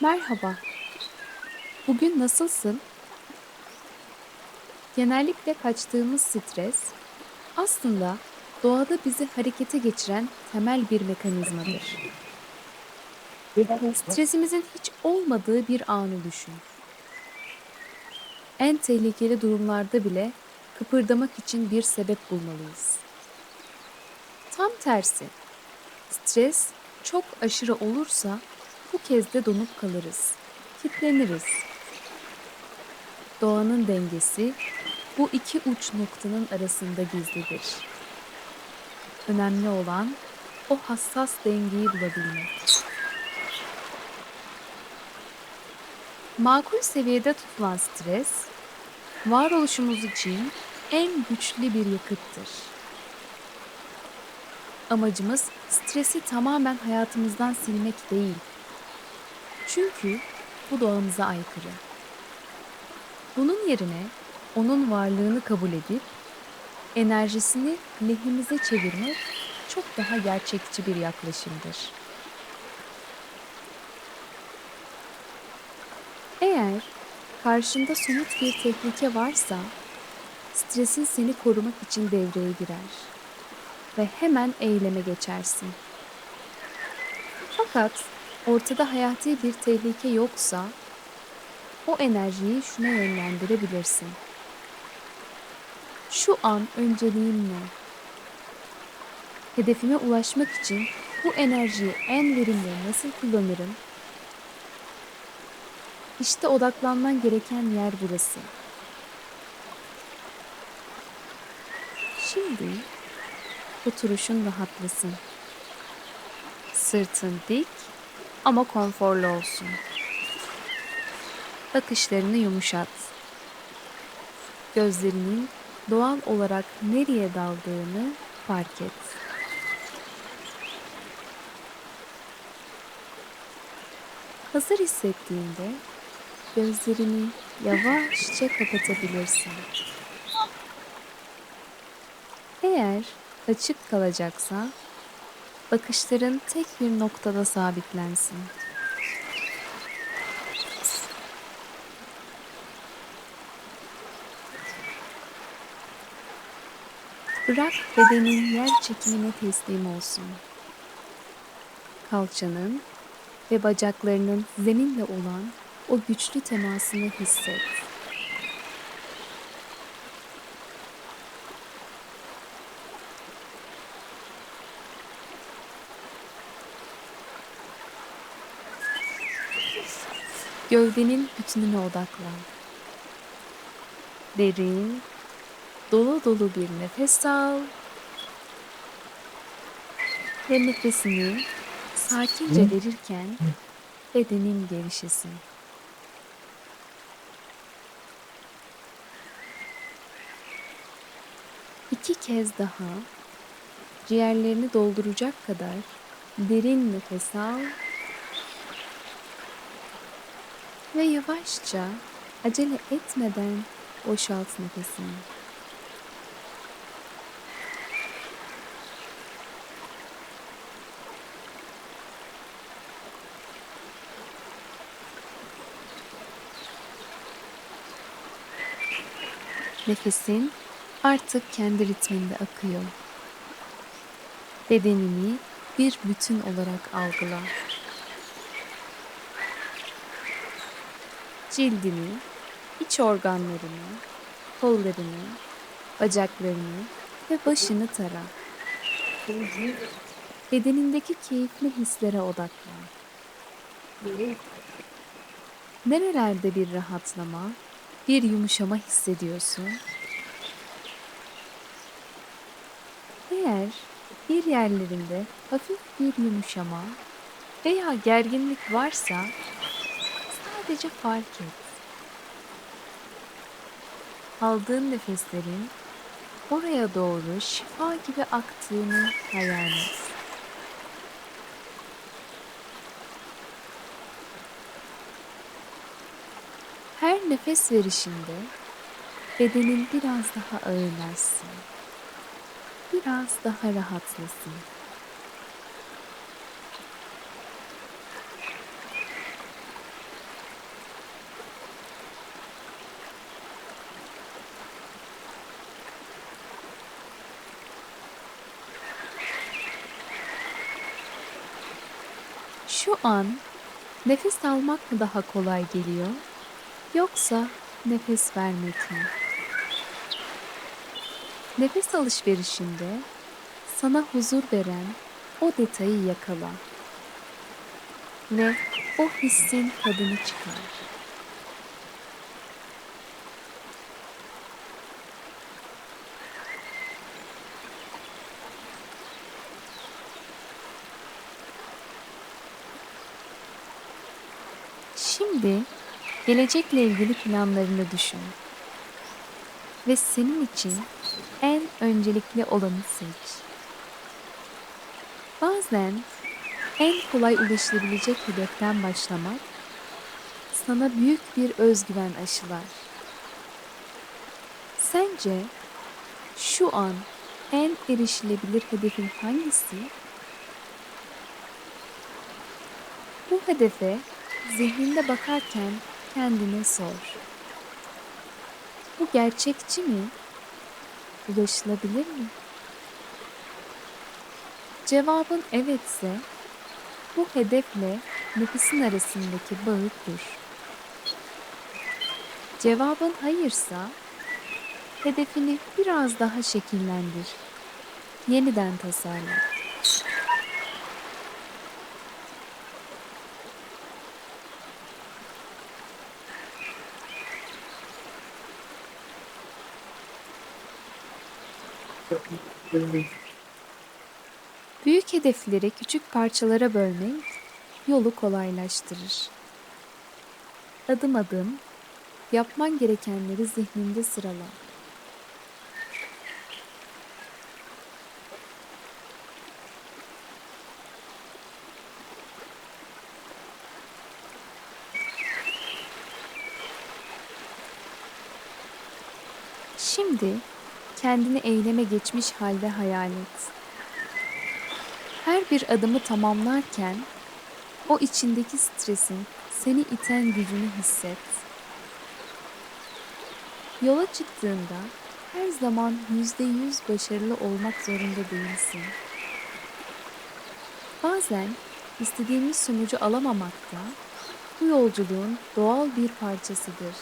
Merhaba. Bugün nasılsın? Genellikle kaçtığımız stres aslında doğada bizi harekete geçiren temel bir mekanizmadır. Stresimizin hiç olmadığı bir anı düşün. En tehlikeli durumlarda bile kıpırdamak için bir sebep bulmalıyız. Tam tersi, stres çok aşırı olursa bu kez de donup kalırız, kitleniriz. Doğanın dengesi bu iki uç noktanın arasında gizlidir. Önemli olan o hassas dengeyi bulabilmek. Makul seviyede tutulan stres, varoluşumuz için en güçlü bir yakıttır. Amacımız stresi tamamen hayatımızdan silmek değil. Çünkü bu doğamıza aykırı. Bunun yerine onun varlığını kabul edip enerjisini lehimize çevirmek çok daha gerçekçi bir yaklaşımdır. Eğer karşında somut bir tehlike varsa stresin seni korumak için devreye girer ve hemen eyleme geçersin. Fakat ortada hayati bir tehlike yoksa o enerjiyi şuna yönlendirebilirsin. Şu an önceliğim ne? Hedefime ulaşmak için bu enerjiyi en verimli nasıl kullanırım? İşte odaklanman gereken yer burası. Şimdi oturuşun rahatlasın. Sırtın dik ama konforlu olsun. Bakışlarını yumuşat. Gözlerinin doğal olarak nereye daldığını fark et. Hazır hissettiğinde gözlerini yavaşça kapatabilirsin. Eğer açık kalacaksa bakışların tek bir noktada sabitlensin. Bırak bedenin yer çekimine teslim olsun. Kalçanın ve bacaklarının zeminle olan o güçlü temasını hisset. Gövdenin bütününe odaklan. Derin, dolu dolu bir nefes al. Ve nefesini sakince verirken bedenin gevşesin. İki kez daha ciğerlerini dolduracak kadar derin nefes al ve yavaşça acele etmeden boşalt nefesini. Nefesin artık kendi ritminde akıyor. Bedenini bir bütün olarak algıla. Cildini, iç organlarını, kollarını, bacaklarını ve başını tara. Bedenindeki keyifli hislere odaklan. Nerelerde bir rahatlama, bir yumuşama hissediyorsun? Eğer bir yerlerinde hafif bir yumuşama veya gerginlik varsa sadece fark et. Aldığın nefeslerin oraya doğru şifa gibi aktığını hayal et. Her nefes verişinde bedenin biraz daha ağırlaşsın. Biraz daha rahatlasın. Şu an nefes almak mı daha kolay geliyor yoksa nefes vermek mi? Nefes alışverişinde sana huzur veren o detayı yakala ve o hissin tadını çıkar. Şimdi gelecekle ilgili planlarını düşün. Ve senin için en öncelikli olanı seç. Bazen en kolay ulaşılabilecek hedeften başlamak sana büyük bir özgüven aşılar. Sence şu an en erişilebilir hedefin hangisi? Bu hedefe zihninde bakarken kendine sor. Bu gerçekçi mi? Ulaşılabilir mi? Cevabın evetse bu hedefle nefesin arasındaki bağı kur. Cevabın hayırsa hedefini biraz daha şekillendir. Yeniden tasarla. Büyük hedefleri küçük parçalara bölmek yolu kolaylaştırır. Adım adım yapman gerekenleri zihninde sırala. Şimdi kendini eyleme geçmiş halde hayal et. Her bir adımı tamamlarken o içindeki stresin seni iten gücünü hisset. Yola çıktığında her zaman yüzde yüz başarılı olmak zorunda değilsin. Bazen istediğimiz sonucu alamamak da bu yolculuğun doğal bir parçasıdır.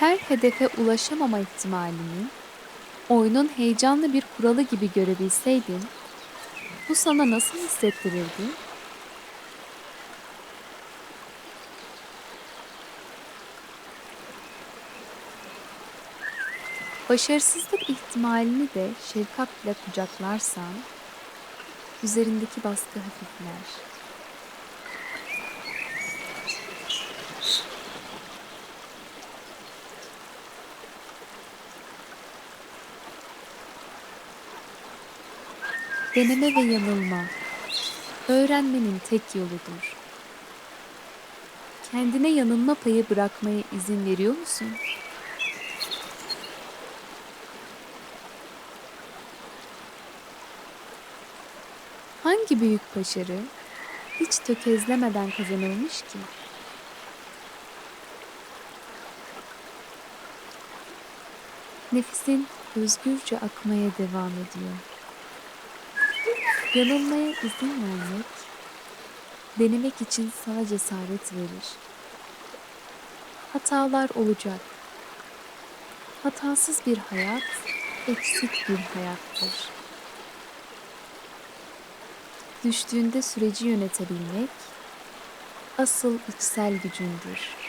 Her hedefe ulaşamama ihtimalini oyunun heyecanlı bir kuralı gibi görebilseydin, bu sana nasıl hissettirirdi? Başarısızlık ihtimalini de şefkatle kucaklarsan, üzerindeki baskı hafifler. Deneme ve yanılma öğrenmenin tek yoludur. Kendine yanılma payı bırakmaya izin veriyor musun? Hangi büyük başarı hiç tökezlemeden kazanılmış ki? Nefesin özgürce akmaya devam ediyor. Yanılmaya izin vermek, denemek için sana cesaret verir. Hatalar olacak. Hatasız bir hayat, eksik bir hayattır. Düştüğünde süreci yönetebilmek, asıl içsel gücündür.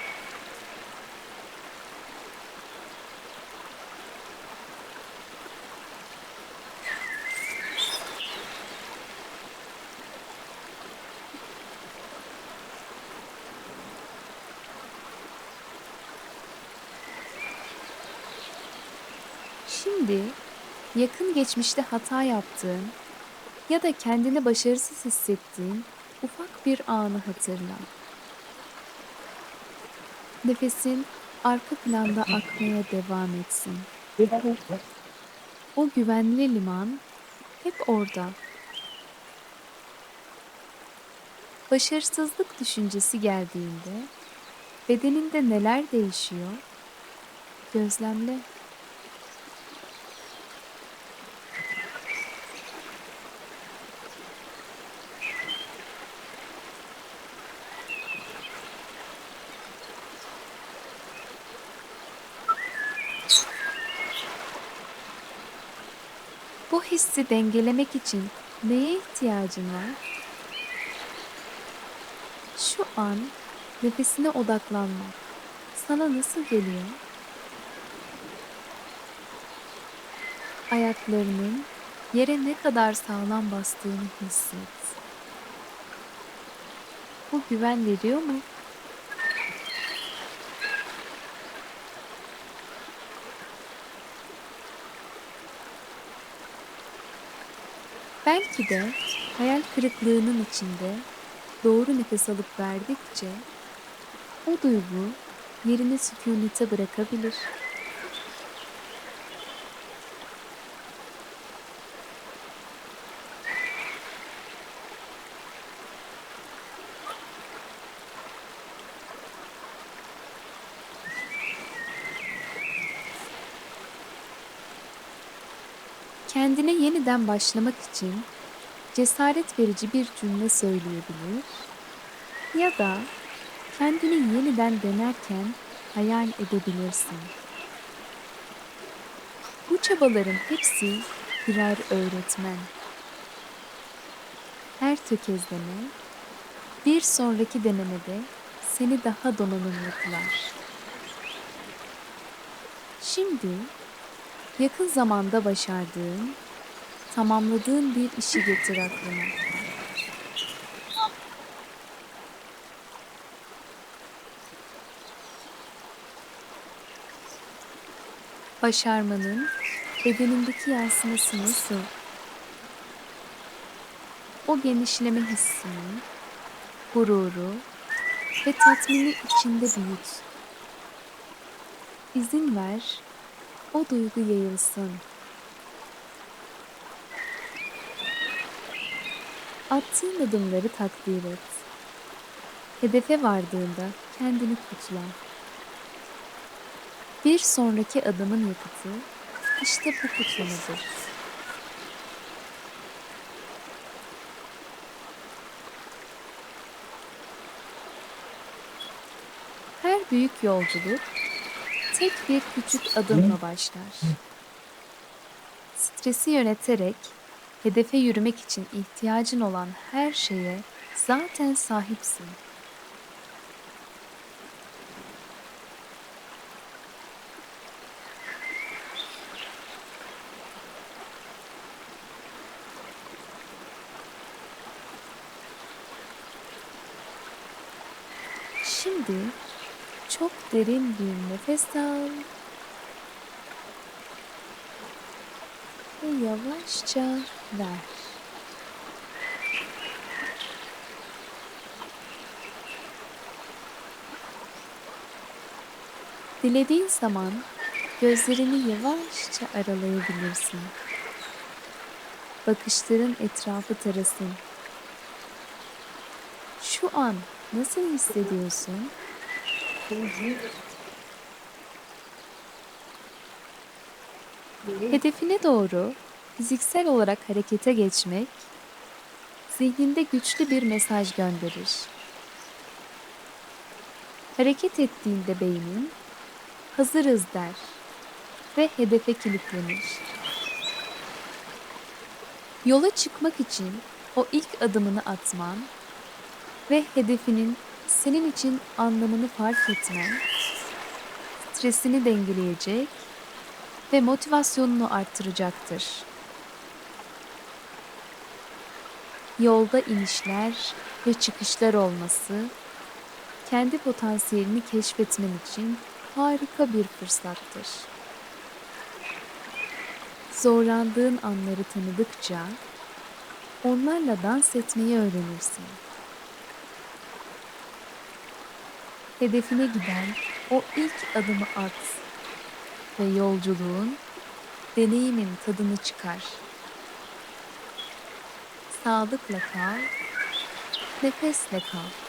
Şimdi yakın geçmişte hata yaptığın ya da kendini başarısız hissettiğin ufak bir anı hatırla. Nefesin arka planda akmaya devam etsin. O güvenli liman hep orada. Başarısızlık düşüncesi geldiğinde bedeninde neler değişiyor? Gözlemle. Hissi dengelemek için neye ihtiyacın var? Şu an nefesine odaklanmak sana nasıl geliyor? Ayaklarının yere ne kadar sağlam bastığını hisset. Bu güven veriyor mu? Belki de hayal kırıklığının içinde doğru nefes alıp verdikçe o duygu yerini sükunete bırakabilir. Kendine yeniden başlamak için cesaret verici bir cümle söyleyebilir ya da kendini yeniden denerken hayal edebilirsin. Bu çabaların hepsi birer öğretmen. Her tökezleme bir sonraki denemede seni daha donanımlı kılar. Şimdi yakın zamanda başardığın, tamamladığın bir işi getir aklına. Başarmanın bedenindeki yansıması nasıl? O genişleme hissini, gururu ve tatmini içinde büyüt. İzin ver, o duygu yayılsın. Attığın adımları takdir et. Hedefe vardığında kendini kutla. Bir sonraki adımın yakıtı işte bu kutlamadır. Her büyük yolculuk tek bir küçük adımla başlar. Stresi yöneterek hedefe yürümek için ihtiyacın olan her şeye zaten sahipsin. Şimdi çok derin bir nefes al. Ve yavaşça ver. Dilediğin zaman gözlerini yavaşça aralayabilirsin. Bakışların etrafı tarasın. Şu an nasıl hissediyorsun? Hedefine doğru fiziksel olarak harekete geçmek zihninde güçlü bir mesaj gönderir. Hareket ettiğinde beynin hazırız der ve hedefe kilitlenir. Yola çıkmak için o ilk adımını atman ve hedefinin senin için anlamını fark etmen stresini dengeleyecek ve motivasyonunu arttıracaktır. Yolda inişler ve çıkışlar olması kendi potansiyelini keşfetmen için harika bir fırsattır. Zorlandığın anları tanıdıkça onlarla dans etmeyi öğrenirsin. Hedefine giden o ilk adımı at ve yolculuğun, deneyimin tadını çıkar. Sağlıkla kal, nefesle kal.